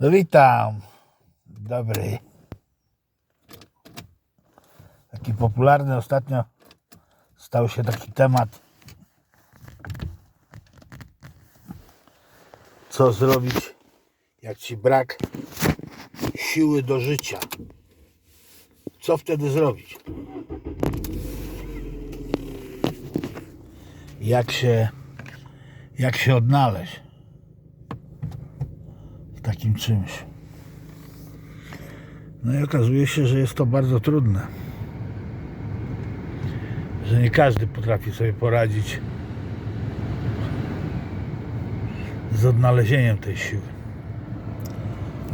Witam. Dobry. Taki popularny ostatnio stał się taki temat. Co zrobić, jak ci brak siły do życia? Co wtedy zrobić? Jak się, jak się odnaleźć? Takim czymś. No i okazuje się, że jest to bardzo trudne. Że nie każdy potrafi sobie poradzić z odnalezieniem tej siły.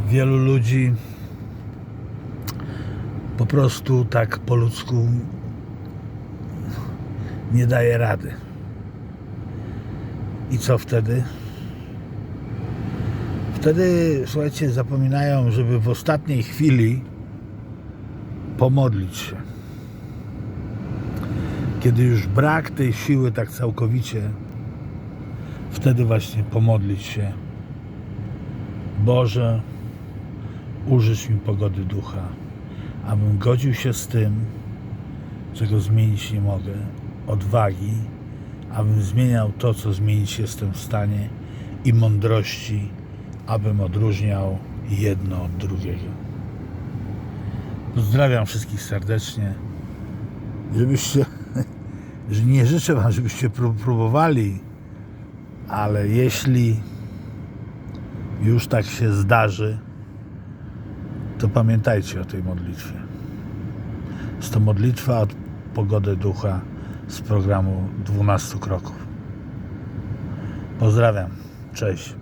Wielu ludzi po prostu tak po ludzku nie daje rady. I co wtedy? Wtedy, słuchajcie, zapominają, żeby w ostatniej chwili pomodlić się. Kiedy już brak tej siły tak całkowicie, wtedy właśnie pomodlić się. Boże, użyć mi pogody ducha, abym godził się z tym, czego zmienić nie mogę, odwagi, abym zmieniał to, co zmienić jestem w stanie i mądrości, abym odróżniał jedno od drugiego. Pozdrawiam wszystkich serdecznie. Żebyście, że nie życzę Wam, żebyście pró- próbowali, ale jeśli już tak się zdarzy, to pamiętajcie o tej modlitwie. Jest to modlitwa od pogody ducha z programu 12 kroków. Pozdrawiam. Cześć.